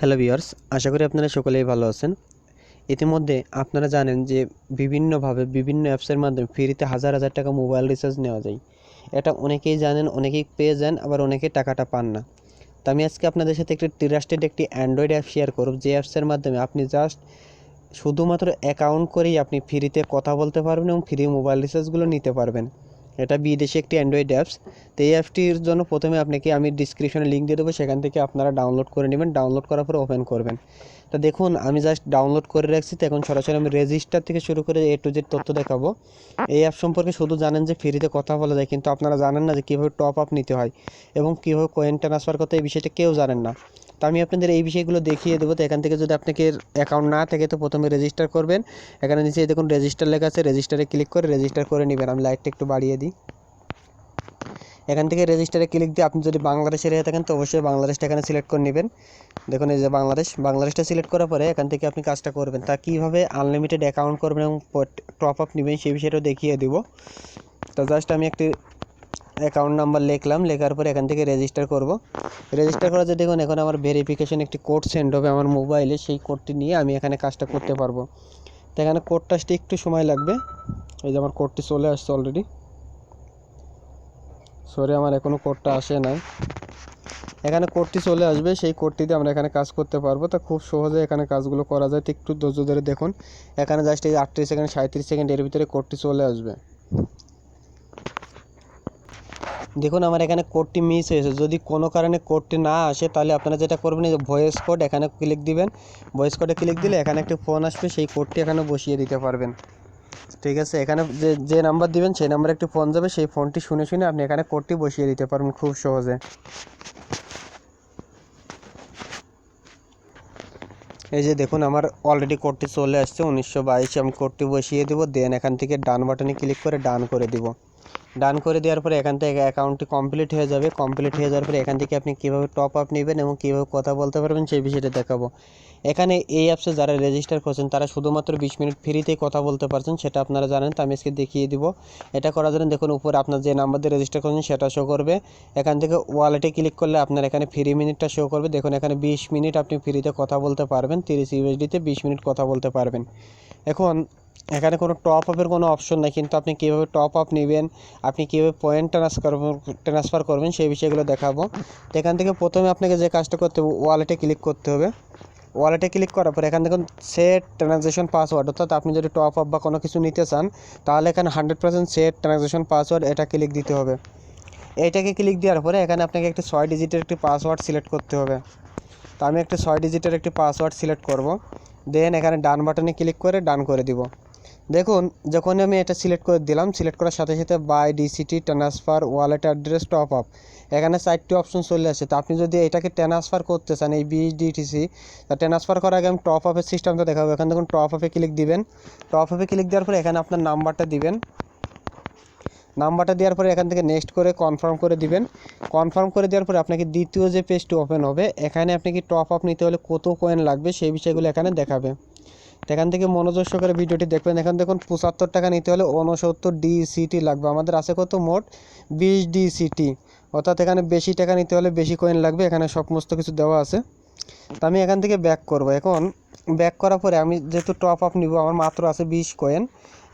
Hello viewers আশা করি আপনারা সকলেই ভালো আছেন। ইতিমধ্যে আপনারা জানেন যে বিভিন্নভাবে বিভিন্ন অ্যাপসের মাধ্যমে ফ্রিতে হাজার হাজার টাকা মোবাইল রিচার্জ নেওয়া যায়। এটা অনেকেই জানেন, অনেকেই পেয়ে যান, আবার অনেকেই টাকাটা পান না। তো আমি আজকে আপনাদের সাথে একটি ট্রাস্টেড একটি অ্যান্ড্রয়েড অ্যাপ শেয়ার করব। যে অ্যাপসের মাধ্যমে আপনি জাস্ট শুধুমাত্র অ্যাকাউন্ট করেই আপনি ফ্রিতে কথা বলতে পারবেন এবং ফ্রি মোবাইল রিচার্জগুলো নিতে পারবেন। এটা বিদেশি একটি অ্যান্ড্রয়েড অ্যাপস তো এই অ্যাপটির জন্য প্রথমে আপনাকে আমি ডিসক্রিপশনে লিঙ্ক দিয়ে দেবো, সেখান থেকে আপনারা ডাউনলোড করে নেবেন। ডাউনলোড করার পরে ওপেন করবেন। তো দেখুন, আমি জাস্ট ডাউনলোড করে রাখছি। তো এখন সরাসরি আমি রেজিস্টার থেকে শুরু করে এ টু জেড তথ্য দেখাবো। এই অ্যাপ সম্পর্কে শুধু জানেন যে ফ্রিতে কথা বলা যায়, কিন্তু আপনারা জানেন না যে কীভাবে টপ আপ নিতে হয় এবং কীভাবে কয়েন ট্রান্সফার করতে এই বিষয়টা কেউ জানেন না। তো আমি আপনাদের এই বিষয়গুলো দেখিয়ে দেবো। তো এখান থেকে যদি আপনাকে অ্যাকাউন্ট না থাকে, তো প্রথমে রেজিস্টার করবেন। এখানে নিচে দেখুন রেজিস্টার লেখা আছে। রেজিস্টারে ক্লিক করে রেজিস্টার করে নেবেন। আমি লাইটটা একটু বাড়িয়ে দিই। এখান থেকে রেজিস্টারে ক্লিক দিয়ে আপনি যদি বাংলাদেশের হয়ে থাকেন, তো অবশ্যই বাংলাদেশটা এখানে সিলেক্ট করে নেবেন। দেখুন এই যে বাংলাদেশ। বাংলাদেশটা সিলেক্ট করার পরে এখান থেকে আপনি কাজটা করবেন। তা কীভাবে আনলিমিটেড অ্যাকাউন্ট করবেন এবং টপ আপ নেবেন, সেই বিষয়টাও দেখিয়ে দেব। তো জাস্ট আমি একটি অ্যাকাউন্ট নাম্বার লিখলাম, লেখার পরে এখান থেকে রেজিস্টার করব। রেজিস্টার করা যে দেখুন, এখন আমার ভেরিফিকেশন একটি কোড সেন্ড হবে আমার মোবাইলে সেই কোডটি নিয়ে আমি এখানে কাজটা করতে পারব। তো এখানে কোডটা আসতে একটু সময় লাগবে। এই যে আমার কোডটি চলে আসছে অলরেডি সরি আমার এখনও কোডটা আসে নাই। এখানে কোডটি চলে আসবে, সেই কোডটি দিয়ে আমরা এখানে কাজ করতে পারব। তা খুব সহজে এখানে কাজগুলো করা যায়। তো একটু ধৈর্য ধরে দেখুন। এখানে জাস্ট এই আটত্রিশ সেকেন্ড সাঁত্রিশ সেকেন্ড এর ভিতরে কোডটি চলে আসবে। দেখুন, আমার এখানে কোডটি মিস হয়েছে। যদি কোনো কারণে কোডটি না আসে, তাহলে আপনারা যেটা করবেন, এই যে ভয়েস কোড এখানে ক্লিক দিবেন। ভয়েস কোডে ক্লিক দিলে এখানে একটি ফোন আসবে, সেই কোডটি এখানে বসিয়ে দিতে পারবেন। ঠিক আছে? এখানে যে যে নাম্বার দিবেন, সেই নাম্বারে একটি ফোন যাবে, সেই ফোনটি শুনে শুনে আপনি এখানে কোডটি বসিয়ে দিতে পারবেন খুব সহজে। এই যে দেখুন, আমার অলরেডি কোডটি চলে আসছে, উনিশশো বাইশে, আমি কোডটি বসিয়ে দেবো দেন এখান থেকে ডান বাটনে ক্লিক করে ডান করে দিব। ডান করে দেওয়ার পরে এখান থেকে অ্যাকাউন্টটি কমপ্লিট হয়ে যাবে। কমপ্লিট হয়ে যাওয়ার পরে এখান থেকে আপনি কীভাবে টপ আপ নেবেন এবং কীভাবে কথা বলতে পারবেন সেই বিষয়টা দেখাবো। এখানে এই অ্যাপসে যারা রেজিস্টার করছেন, তারা শুধুমাত্র বিশ মিনিট ফ্রিতেই কথা বলতে পারছেন, সেটা আপনারা জানেন, তো আমি আজকে দেখিয়ে দিব। এটা করার জন্য দেখুন, উপরে আপনার যে নাম্বার দিয়ে রেজিস্টার করছেন, সেটা শো করবে। এখান থেকে ওয়ালেটে ক্লিক করলে আপনার এখানে ফ্রি মিনিটটা শো করবে। দেখুন, এখানে বিশ মিনিট আপনি ফ্রিতে কথা বলতে পারবেন, তিরিশ ইউএসডিতে বিশ মিনিট কথা বলতে পারবেন। এখন এখানে কোনো টপ আপের কোনো অপশন নেই, কিন্তু আপনি কীভাবে টপ আপ নেবেন, আপনি কীভাবে পয়েন্ট ট্রান্সফার ট্রান্সফার করবেন সেই বিষয়গুলো দেখাবো। তো এখান থেকে প্রথমে আপনাকে যে কাজটা করতে হবে ওয়ালেটে ক্লিক করতে হবে। ওয়ালেটে ক্লিক করার পর এখান দেখুন সেট ট্রানজ্যাকশন পাসওয়ার্ড অর্থাৎ আপনি যদি টপ আপ বা কোনো কিছু নিতে চান, তাহলে এখানে hundred percent set transaction password এটা ক্লিক দিতে হবে। এইটাকে ক্লিক দেওয়ার পরে এখানে আপনাকে একটি ছয় ডিজিটের একটি পাসওয়ার্ড সিলেক্ট করতে হবে। তো আমি একটি ছয় ডিজিটের একটি পাসওয়ার্ড সিলেক্ট করব। দেন এখানে ডান বাটনে ক্লিক করে ডান করে দিব। দেখুন যখন আমি এটা সিলেক্ট করে দিলাম সিলেক্ট করার সাথে সাথে buy DCT transfer wallet address top up এখানে চারটি অপশন চলে আসে। তো আপনি যদি এটাকে ট্রান্সফার করতে চান, এই বিডিটিসি তা ট্রান্সফার করার আগে আমি টপ আপের সিস্টেমটা দেখাবো। এখানে দেখুন টপ আপে ক্লিক দিবেন। টপ আপে ক্লিক দেওয়ার পরে এখানে আপনার নাম্বারটা দিবেন। নাম্বারটা দেওয়ার পরে এখান থেকে নেক্সট করে কনফার্ম করে দিবেন। কনফার্ম করে দেওয়ার পরে আপনাকে দ্বিতীয় যে পেজটি ওপেন হবে, এখানে আপনি কি টপ আপ নিতে হলে কত কয়েন লাগবে, সেই বিষয়গুলো এখানে দেখাবে। এখান থেকে মনোযোগ সহকারে ভিডিওটি দেখবেন। এখান দেখুন, পঁচাত্তর টাকা নিতে হলে উনসত্তর ডিসিটি লাগবে। আমাদের আছে কত? মোট বিশ ডিসিটি অর্থাৎ এখানে বেশি টাকা নিতে হলে বেশি কয়েন লাগবে। এখানে সমস্ত কিছু দেওয়া আছে। তো আমি এখান থেকে ব্যাক করব। এখন ব্যাক করার পরে আমি যেহেতু টপ আপ নিব, আমার মাত্র আছে বিশ কয়েন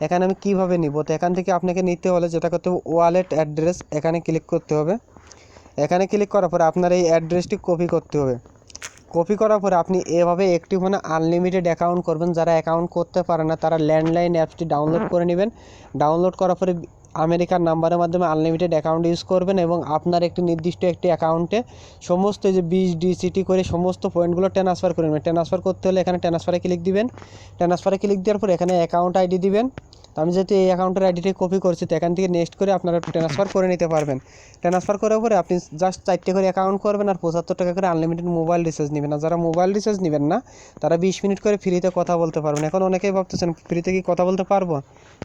এখানে আমি কীভাবে নিব? তো এখান থেকে আপনাকে নিতে হলে যেটা করতে হবে ওয়ালেট অ্যাড্রেস এখানে ক্লিক করতে হবে। এখানে ক্লিক করার পরে আপনার এই অ্যাড্রেসটি কপি করতে হবে। কপি করার পরে আপনি এভাবে একটি ফোনে আনলিমিটেড অ্যাকাউন্ট করবেন। যারা অ্যাকাউন্ট করতে পারে না তারা ল্যান্ডলাইন অ্যাপসটি ডাউনলোড করে নেবেন। ডাউনলোড করার পরে আমেরিকার নাম্বারের মাধ্যমে আনলিমিটেড অ্যাকাউন্ট ইউজ করবেন এবং আপনার একটি নির্দিষ্ট একটি অ্যাকাউন্টে সমস্ত যে বিশ ডিসিটি করে সমস্ত পয়েন্টগুলো ট্রান্সফার করে নেবেন। ট্রান্সফার করতে হলে এখানে ট্রান্সফারে ক্লিক দিবেন। ট্রান্সফারে ক্লিক দেওয়ার পর এখানে অ্যাকাউন্ট আইডি দিবেন। তো আমি যেহেতু এই অ্যাকাউন্টের আইডিটি কপি করছি, তো এখান থেকে নেক্সট করে আপনারা ট্রান্সফার করে নিতে পারবেন। ট্রান্সফার করার পরে আপনি জাস্ট চারটে করে অ্যাকাউন্ট করবেন আর পঁচাত্তর টাকা করে আনলিমিটেড মোবাইল রিচার্জ নেবেন। আর যারা মোবাইল রিচার্জ নেবেন না, তারা বিশ মিনিট করে ফ্রিতে কথা বলতে পারবেন। এখন অনেকেই ভাবতেছেন ফ্রিতে কি কথা বলতে পারব?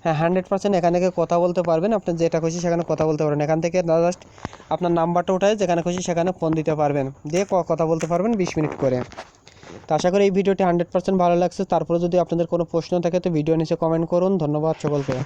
হ্যাঁ হান্ড্রেড পার্সেন্ট এখানে কথা বলতে পারবেন। আপনি যেটা খুশি সেখানে কথা বলতে পারবেন। এখান থেকে জাস্ট আপনার নাম্বারটা উঠায় যেখানে খুশি সেখানে ফোন দিতে পারবেন। দিয়ে কথা বলতে পারবেন বিশ মিনিট করে। তো আশা করি এই ভিডিওটি হান্ড্রেড পার্সেন্ট ভালো লাগছে। তারপরে যদি আপনাদের কোনো প্রশ্ন থাকে তো ভিডিও নিচে কমেন্ট করুন। ধন্যবাদ সকলকে।